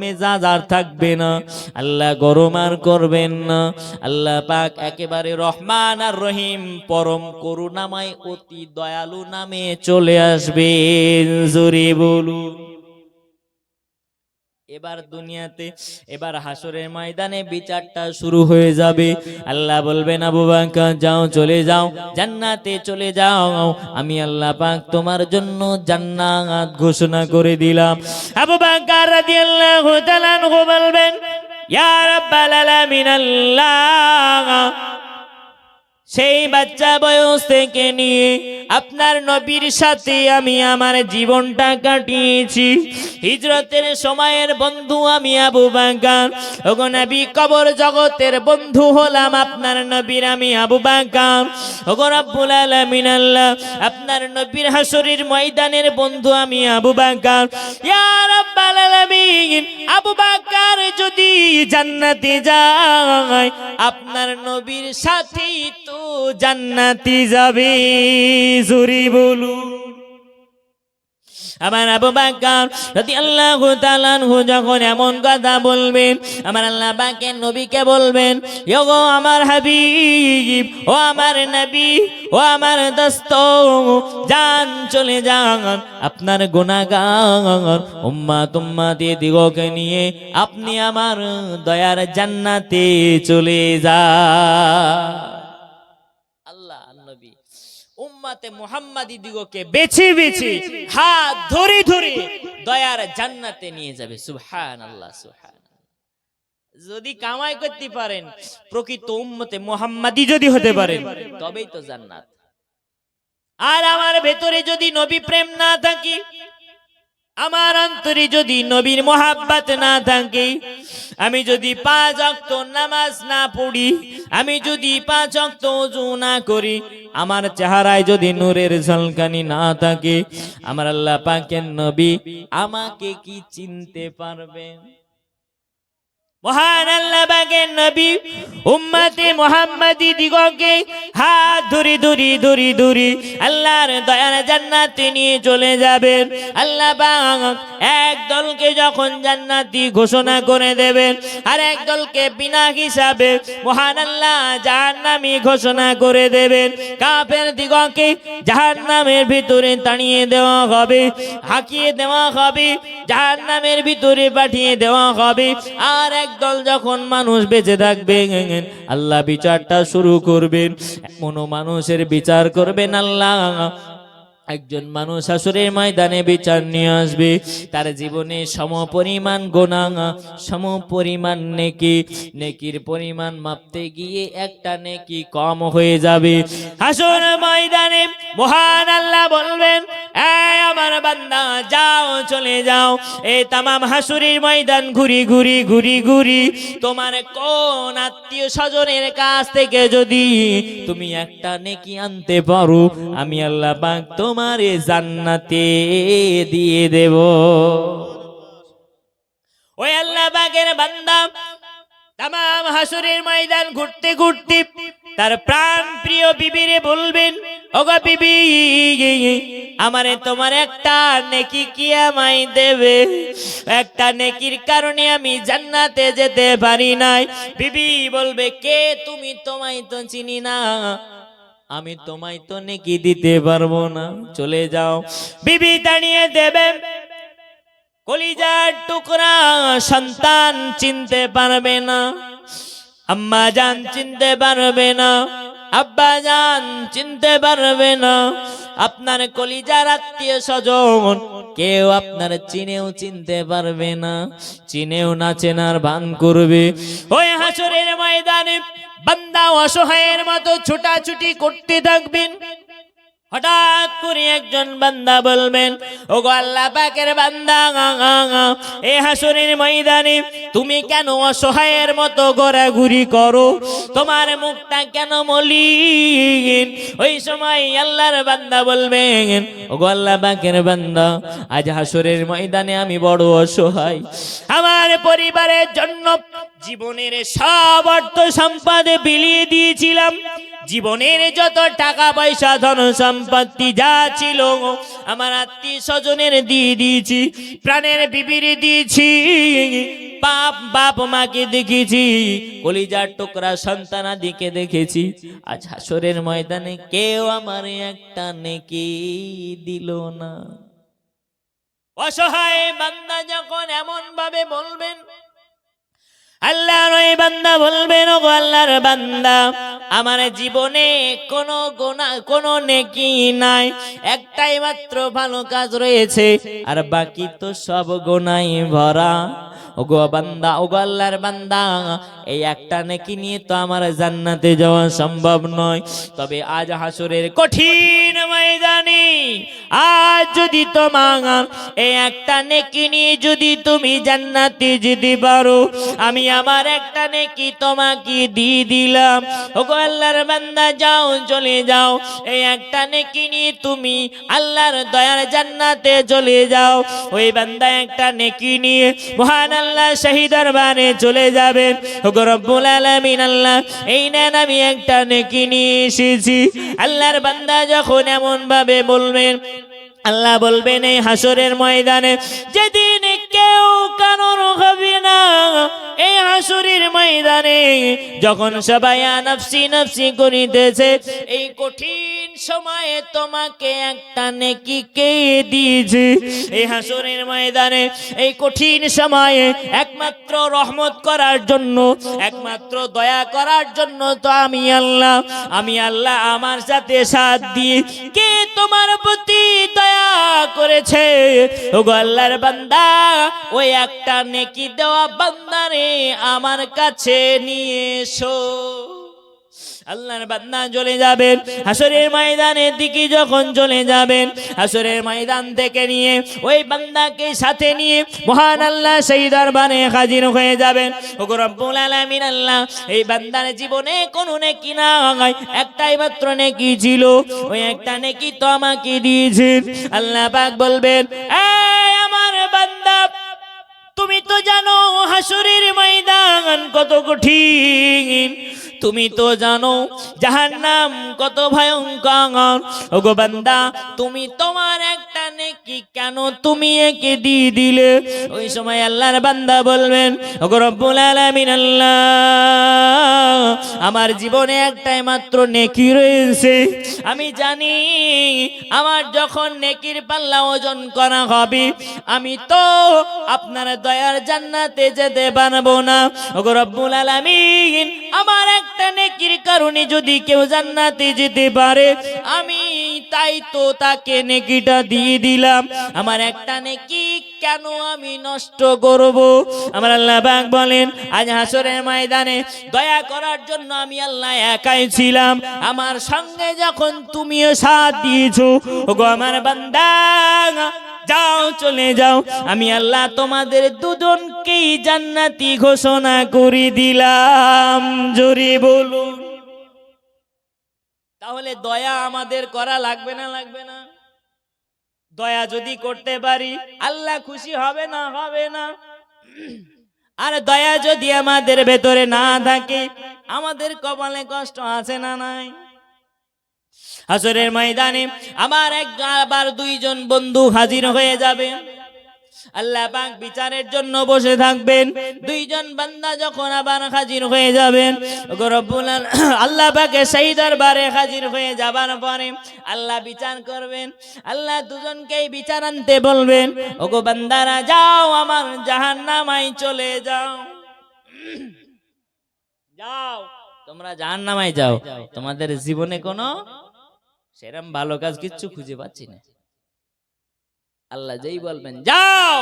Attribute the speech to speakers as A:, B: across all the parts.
A: মেজাজ আর থাকবে না। আল্লাহ গরম আর করবেন না। আল্লাহ পাক একেবারে রহমান আর রহিম, পরম করুণাময় অতি দয়ালু নামে চলে আসবে জোরে বলুন। এবার দুনিয়াতে এবার হাসরের ময়দানে বিচারটা শুরু হয়ে যাবে। আল্লাহ বলবেন আবু বাক্কার যাও চলে যাও। জান্নাতে চলে যাও। আমি আল্লাহ পাক তোমার জন্য জান্নাত ঘোষণা করে দিলাম। আবু বাক্কার রাদিয়াল্লাহু তাআলা বলবেন ইয়া রাব্বাল আলামিন আল্লাহ সেই বাচ্চা বয়স থেকে নিয়ে আপনার নবীর সাথে আমি আমার জীবনটা কাটিয়েছি। হিজরতের সময়ের বন্ধু আমি আবু বাকার। ওগো নবী, কবর জগতের বন্ধু হলাম আপনার নবীর আমি আবু বাকার। ওগো রব্বুল আলামিন আল্লাহ, আপনার নবীর হাসরের ময়দানের বন্ধু আমি আবু বাকার। ইয়া যদি যায় আপনার নবীর সাথে তো জান্নাতি যাবে। জুরি বলুন। আমার আবু বাক্কার আল্লাহ তালানহু যখন এমন কথা বলবেন, আমার আল্লাহ বাকের নবীকে বলবেন ইগো আমার হাবিব, ও আমার নবী, ও আমার দস্ত, যান, চলে যান, আপনার গুনাগার উম্মা তুম্মা দিয়ে দিগকে নিয়ে আপনি আমার দয়ার জান্নাতে চলে যা। উম্মাতে মুহাম্মাদি দিগকে বেছে বেছে হাত ধরে ধরে দয়ার জান্নাতে নিয়ে যাবে। সুহান আল্লাহ সুবহান যদি কামাই করতে পারেন প্রকৃত উম্মতে মোহাম্মাদি যদি হতে পারেন তবেই তো জান্নাত। আর আমার ভেতরে যদি নবী প্রেম না থাকে আমার অন্তরে যদি নবীর মোহাব্বত না থাকে, আমি যদি পাঁচ অক্ত নামাজ না পড়ি, আমি যদি পাঁচ অক্ত উজু না করি, আমার চেহারায় যদি নূরের ঝলকানি না থাকে, আমার আল্লাহ পাকের নবী আমাকে কি চিনতে পারবে মহান আল্লাহ বাগের নবী, উম্মতে মোহাম্মদী দিগকে হাত ধরি ধরি ধরি ধরি আল্লাহর দয়ার জান্নাতে নিয়ে চলে যাবেন। আল্লাহ এক দলকে যখন জান্নাতি ঘোষণা করে দেবেন আর এক দলকে বিনা হিসাবে মহান আল্লাহ জাহান্নামী ঘোষণা করে দেবেন। কাফের দিগকে জাহান্নামের ভিতরে তাড়িয়ে দেওয়া হবে, হাঁকিয়ে দেওয়া হবে, জাহান্নামের ভিতরে পাঠিয়ে দেওয়া হবে। আর একদল যখন মানুষ বেঁচে থাকবে, আল্লাহ বিচারটা শুরু করবেন। এমন মানুষের বিচার করবেন আল্লাহ। একজন মানুষ আসরের ময়দানে বিচার নিয়ে আসবে। তার জীবনে সম পরিমাণ গোনা, সম পরিমাণ নেকি। নেকির পরিমাণ মাপতে গিয়ে একটা নেকি কম হয়ে যাবে। আসর ময়দানে মহান আল্লাহ বলবেন আমার বান্দা, যাও, চলে যাও। এই তামাম হাসুরির ময়দান ঘুরি ঘুরি ঘুরি ঘুরি। তোমার কোন আত্মীয় স্বজনের কাছ থেকে যদি তুমি একটা নেকি আনতে পারো, আমি আল্লাহ পাক তোমার জান্নাতে দিয়ে দেব। ওই আল্লাহ পাকের বান্দা তামাম হাসুরের ময়দান ঘুরতে ঘুরতে তার প্রাণ প্রিয় বিবিরে বলবেন আমারে তোমার একটা নেকি কি আমায় দেবে? একটা নেকির কারণে আমি জান্নাতে যেতে পারি নাই। বিবি বলবে, কে তুমি তোমায় তো চিনি না? আমি তোমায় তো নেকি দিতে পারব না। চলে যাও। বিবি দাঁড়িয়ে দেবে। কলিজার টুকরা সন্তান চিনতে পারবে না। আম্মা জান চিনতে পারবে না। আব্বা যান চিনতে পারবে না। আপনার কলিজার আত্মীয় স্বজন, কেউ আপনার চিনেও চিনতে পারবে না। চিনেও না চেনার ভান করবে। ওই হাসরের ময়দানে বান্দা অসহায়ের মতো ছোটাছুটি করতে থাকবেন। হঠাৎ করে একজন বান্দা বলবেন ও আল্লাহ পাকের বান্দা এ হাসরের ময়দানে তুমি কেন অসহায়ের মতো ঘোরাঘুরি করো? তোমার মুখটা কেন মলিন? ওই সময় আল্লাহর বান্দা বলবেন ও আল্লাহ পাকের বান্দা, আজ হাসরের ময়দানে আমি বড় অসহায়। আমার পরিবারের জন্য জীবনের সব অর্থ সম্পাদে বিলিয়ে দিয়েছিলাম। জীবনের যত টাকা পয়সা, ধন সম্পত্তি যা ছিল, আমার আত্মীয় স্বজনের দিয়ে দিয়েছি, প্রাণের বিবির দিয়েছি বাপ বাপ মাকে দেখেছি, কলিজার টুকরা সন্তানাদিকে দেখেছি। আজ হাসরের ময়দানে কেউ আমার একটা নেকি দিল না। অসহায় বান্দা যখন এমন ভাবে বলবেন, আল্লাহর ওই বান্দা বলবেন ও আল্লাহর বান্দা আমার জীবনে কোনো গোনা, কোনো নেকি নাই। একটাই মাত্র ভালো কাজ রয়েছে, আর বাকি তো সব গোনাই ভরা। ও গো বান্দা, ও গো আল্লাহর বান্দা, এই একটা নেকি নিয়ে তো আমার জান্নাতে যাওয়া সম্ভব নয়। তবে আজ হাসুরের কঠিন ময়দানে, আজ যদি তোমার এই একটা নেকি নিয়ে যদি তুমি জান্নাতে যেতে পারো, আমি আমার একটা নেকি তোমাকে দিয়ে দিলাম। ও গো আল্লাহর বান্দা, যাও, চলে যাও। এই একটা নেকি নিয়ে তুমি আল্লাহর দয়ার জান্নাতে চলে যাও। ওই বান্দা একটা নেকি নিয়ে মহান আল্লাহ শাহী দরবারে চলে গো রব্বুল আলামিন আল্লাহ, এই নেন আমি একটা নেকি নিয়ে এসেছি। আল্লাহর বান্দা যখন এমন ভাবে বলবেন আল্লাহ বলবেন এই হাসরের ময়দানে, যেদিন কেউ কারোর হবে না, এই হাসরের ময়দানে যখন সবাই নফসি নফসি করিতেছে, এই কঠিন সময়ে তোমাকে একটা নেকি কে দিয়েছে? এই হাসরের ময়দানে এই কঠিন সময়ে একমাত্র রহমত করার জন্য, একমাত্র দয়া করার জন্য তো আমি আল্লাহ আমি আল্লাহ আমার সাথে সাথ দিয়ে কে তোমার প্রতি দয়া করেছে? ও গো আল্লাহর বান্দা, ওই একটা নেকি দেওয়া বান্দারে আমার কাছে নিয়ে এসো। আল্লাহর বান্দা চলে যাবেন। হাসরের ময়দানের দিকে যখন চলে যাবেন, হাসরের ময়দান থেকে নিয়ে ওই বান্দাকে সাথে নিয়ে মহান আল্লাহ সেই দরবারে হাজির হয়ে যাবেন। ও গো রব্বুল আলামিন আল্লাহ, এই বান্দার জীবনে কোনো নেকি না হয়, একটাই মাত্র নেকি ছিল, ওই একটা নেকি তো আমাকে দিয়েছেন। আল্লাহ পাক বলবেন, এই আমার বান্দা, তুমি তো জানো হাসুরের ময়দান কত কঠিন। তুমি তো জানো জাহান্নাম কত ভয়ঙ্কর। ওগো বান্দা তুমি তোমার নেকি কেন তুমি একে দিয়ে দিলে? ওই সময় আল্লাহর বান্দা বলবেন আমার জীবনে একটাই মাত্র নেকি রয়েছে। আমি জানি আমার যখন নেকির পাল্লা ওজন করা হবে, আমি তো আপনার দয়ার জান্নাতে যেতে পারব না। রব্বুল আলামিন, আমার একটা নেকির কারণে যদি কেউ জান্নাতে যেতে পারে, আমি তাই তো তাকে নেকিটা দিয়ে দিলাম। আমার একটা নেকি কেন আমি নষ্ট করব? আমার আল্লাহ পাক বলেন, আজ হাসরের ময়দানে দয়া করার জন্য আমি আল্লাহ একাই ছিলাম। আমার সঙ্গে যখন তুমিও সাথ দিয়েছ, ওগো আমার বান্দা, যাও চলে যাও। আমি আল্লাহ তোমাদের দুজনকেই জান্নাতি ঘোষণা করে দিলাম। জোরে বলুন। তাহলে দয়া আমাদের করা লাগবে না? লাগবে না। দয়া যদি করতে পারি, আল্লাহ খুশি হবে না? হবে না। আর দয়া যদি আমাদের ভেতরে না থাকে, আমাদের কপালে কষ্ট আছে না নাই? হাসরের ময়দানে আমার এক আবার দুইজন বন্ধু হাজির হয়ে যাবে। আল্লাহ পাক বিচারের জন্য বসে থাকবেন। দুইজন বান্দা যখন আবার হাজির হয়ে যাবেন আল্লাহ পাকে সেই দরবারে হাজির হয়ে যাবার পরে আল্লাহ বিচার করবেন। আল্লাহ দুজনকেই বিচার আনতে বলবেন, ওগো বান্দারা যাও আমার জাহান্নামায় চলে যাও। যাও, তোমরা জাহান্নামায় যাও। তোমাদের জীবনে কোনো সেরম ভালো কাজ কিচ্ছু খুঁজে পাচ্ছি না। আল্লাহ যেই বলবেন যাও!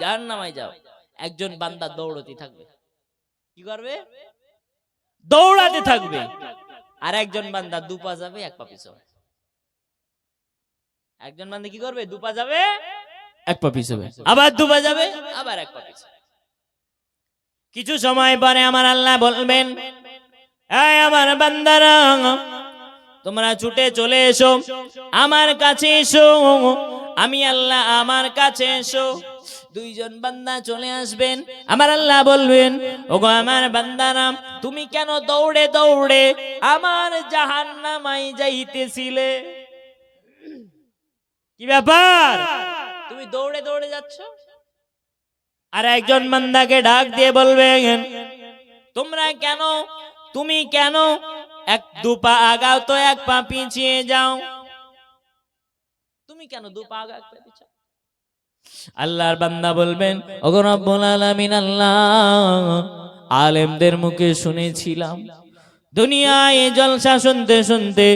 A: জাহান্নামায় যাও। একজন বান্দা দৌড়তে থাকবে। কি করবে? দৌড়াতে থাকবে। আর একজন বান্দা দু পা যাবে এক পা পিছবে একজন বান্দা কি করবে? দু পা যাবে এক পা পিছবে আবার দু পা যাবে আবার এক পা পিছবে কিছু সময় পরে আমার আল্লাহ বলবেন এই আমার বান্দারা তোমরা ছুটে চলে এসো। আমার কাছে এসো। আমি আল্লাহ আমার কাছে এসো। দুইজন বান্দা চলে আসবেন। আমার আল্লাহ বলবেন, ওগো আমার বান্দারাম তুমি কেন দৌড়ে দৌড়ে আমার জাহান্নামাই যাইতেছিলে? কি ব্যাপার? তুমি দৌড়ে দৌড়ে যাচ্ছ? আর একজন বান্দাকে ডাক দিয়ে বলবেন, তোমরা কেন, তুমি কেন এক দু পা আগাও তো এক পা পিছিয়ে যাও? তুমি কেন দু পা পা পিছাও আল্লাহর বান্দা বলবেন রব্বুল আলামিন, আল্লাহ, আলেমদের মুখে শুনেছিলাম। দুনিয়ায় জলসা শুনতে শুনতে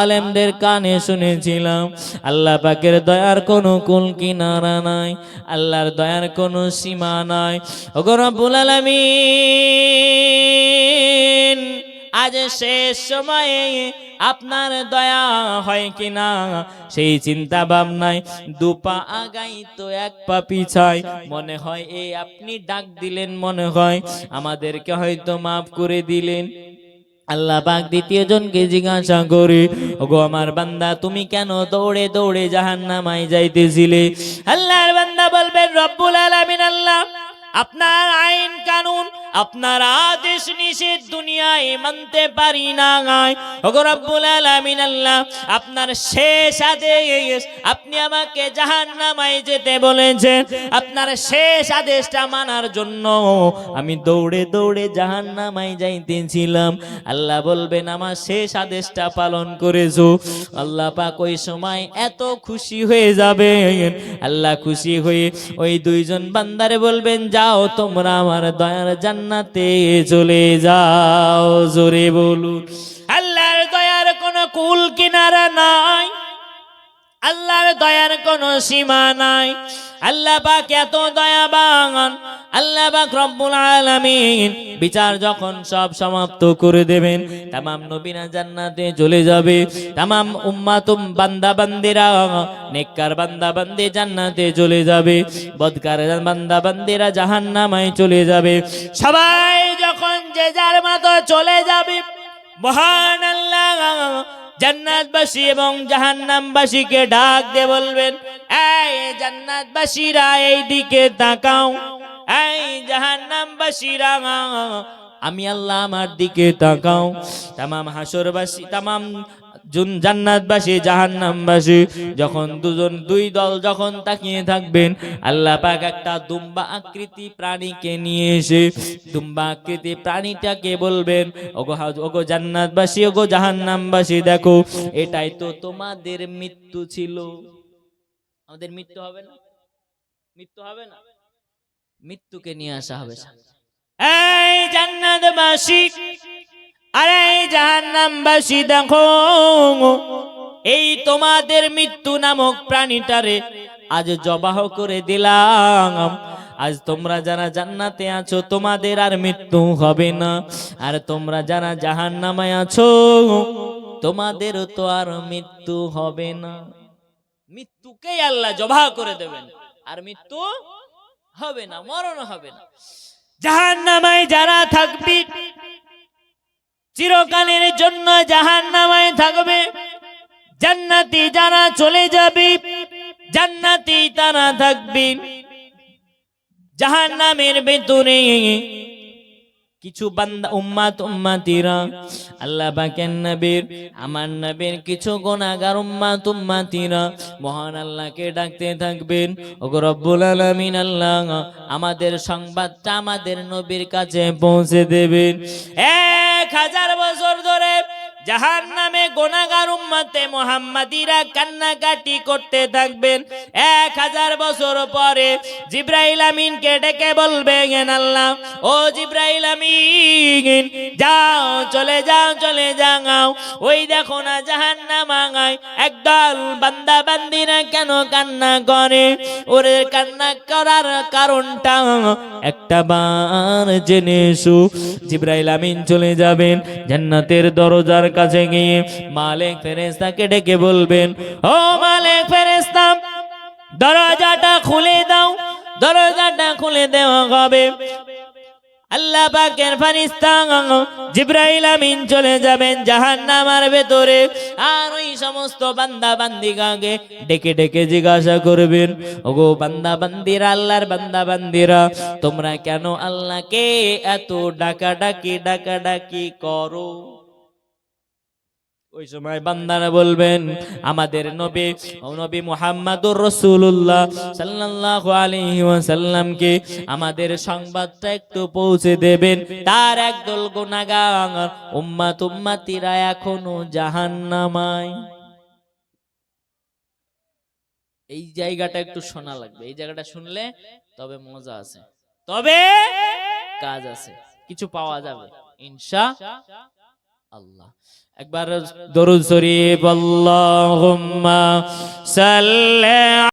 A: আলেমদের কানে শুনেছিলাম। আল্লাহ পাকের দয়ার কোনো কুল কিনারা নাই, আল্লাহর দয়ার কোনো সীমা নাই। ওগো রব্বুল আলামিন আজ শেষ সময়ে আপনার দয়া হয় কিনা? সেই চিন্তা ভাবনায় দুপা আগাই তো এক পা পিছাই। মনে হয় এই আপনি ডাক দিলেন, মনে হয় আমাদেরকে হয়তো মাফ করে দিলেন। আল্লাহ পাক দ্বিতীয় জনকে জিজ্ঞাসা করে, ওগো আমার বান্দা, তুমি কেন দৌড়ে দৌড়ে জাহান্নামায় যাইতেছিলে? আল্লাহর বান্দা বলবেন, রব্বুল আলামিন আল্লাহ আপনার আইন কানুন, আপনার আদেশ নিষেধ দুনিয়ায় মানতে পারি না রব্বুল আল্লাহ, আপনার শেষ আদেশ, আপনি আমাকে জাহান্নামায় যেতে বলেছেন। আপনার শেষ আদেশটা মানার জন্য আমি দৌড়ে দৌড়ে জাহান্নামায় যাইতেছিলাম। আল্লাহ বলবেন, আমার শেষ আদেশটা পালন করেছ। আল্লাহ পাক ওই সময় এত খুশি হয়ে যাবে আল্লাহ খুশি হয়ে ওই দুইজন বান্দারে বলবেন যাও, তোমরা আমার দয়ার জান্নাতে চলে যাও। জোরে বলুন, আল্লাহর দয়ার কোনো কুল কিনারা নাই। আল্লাহর দয়ার কোনো সীমা নাই। আল্লাহ পাক এত দয়াবান। আল্লাহ পাক রব্বুল আলামিন বিচার যখন সব সমাপ্ত করে দেবেন, তামাম নবীনা জান্নাতে চলে যাবে। তামাম উম্মাতুম বান্দা বান্দিরা নেককার বান্দা বান্দি জান্নাতে চলে যাবে। বদকার বান্দা বান্দিরা জাহান্নামায় চলে যাবে। সবাই যখন যে যার মতো চলে যাবে, মহান আল্লাহ জান্নাতবাসী এবং জাহান্নামবাসীকে ডাক দিয়ে বলবেন, এই জান্নাতবাসীরা এই দিকে তাকাও, এই জাহান্নামবাসীরা আমি আল্লাহ আমার দিকে তাকাও। তামাম হাসরবাসী, তামাম জুন জান্নাতবাসী, জাহান্নামবাসী, যখন দুজন দুই দল যখন তাকিয়ে থাকবেন, আল্লাহ পাক একটা দুম্বা আকৃতি প্রাণীকে নিয়ে এসে দুম্বা আকৃতি প্রাণীটাকে বলবেন, ওগো ওগো জান্নাতবাসী, ওগো জাহান্নামবাসী, দেখো, এটাই তো তোমাদের মৃত্যু ছিল। আমাদের মৃত্যু হবে না? মৃত্যু হবে না? মৃত্যুকে নিয়ে আসা হবে। এই জান্নাতবাসী আরে জাহান্নামবাসী দেখো। এই তোমাদের মৃত্যু নামক প্রাণীটারে আজ জবাহ করে দিলাম। আজ তোমরা যারা জান্নাতে আছো, তোমাদের আর মৃত্যু হবে না। আর তোমরা যারা জাহান জাহান্নামায় আছো তোমাদেরও তো আর মৃত্যু হবে না। মৃত্যুকেই আল্লাহ জবাহ করে দেবেন। আর মৃত্যু হবে না, মরণ হবে না। জাহান্নামায় যারা থাকবি চিরকালের জন্য জাহান্নামায় থাকবে। জান্নাতি যারা চলে যাবে, জান্নাতি তারা থাকবে। জাহান্নামের ভেতরে কিছু বান্দা, উম্মাত, উম্মাতিরা, আল্লাহ বাকেন নবীর, আমার নবীর কিছু গোনাগার উম্মাত, উম্মাতিরা মহান আল্লাহকে ডাকতে থাকবেন। ওগো রব্বুল আলামিন আল্লাহ, আমাদের সংবাদটা আমাদের নবীর কাছে পৌঁছে দেবেন। এক হাজার বছর ধরে জাহান নামে গোনাগার উম্মাতে মোহাম্মদিরা কান্নাকাটি করতে থাকবেন। এক হাজার বছর পরে জিব্রাইল আমিনকে ডেকে বলবেন আল্লাহ, ও জিব্রাইল আমিন, যাও, চলে যাও চলে যাও ওই দেখো না জাহান নামাঙায় একদল বান্দা বান্দিরা কেন কান্না করে? ওরে কান্না করার কারণটা একটা বার জেনে এসো জিব্রাইল আমিন চলে যাবেন, জান্নাতের দরজার কাছে গিয়ে মালিক ফেরেস্তাকে ডেকে বলবেন, ও মালিক ফেরেস্তা দরজাটা খুলে দাও, দরজাটা খুলে দেওয়া হবে। আল্লাহ পাকের ফারিস্তা জিব্রাইল আমিন চলে যাবেন জাহান্নামার ভেতরে। আর ওই সমস্ত বান্দা বান্দিগাকে ডেকে ডেকে জিজ্ঞাসা করবেন, ওগো বান্দা বান্দিরা, আল্লাহর বান্দা বান্দিরা, তোমরা কেন আল্লাহকে এত ডাকা ডাকি ডাকা ডাকি করো? ওই সময় বান্দারা বলবেন, আমাদের নবী, ও নবী মুহাম্মাদুর রাসূলুল্লাহ সাল্লাল্লাহু আলাইহি ওয়াসাল্লামকে আমাদের সংবাদটা একটু পৌঁছে দেবেন। তার একদল গুনাহগার উম্মাত উম্মাতিরা এখনও জাহান্নামায়। এই জায়গাটা একটু শোনা লাগবে। এই জায়গাটা শুনলে তবে মজা আছে। তবে কাজ আছে। কিছু পাওয়া যাবে, ইনশা আল্লাহ। একবার দরুদ শরীফ আল্লাহুম্মা সাল্লি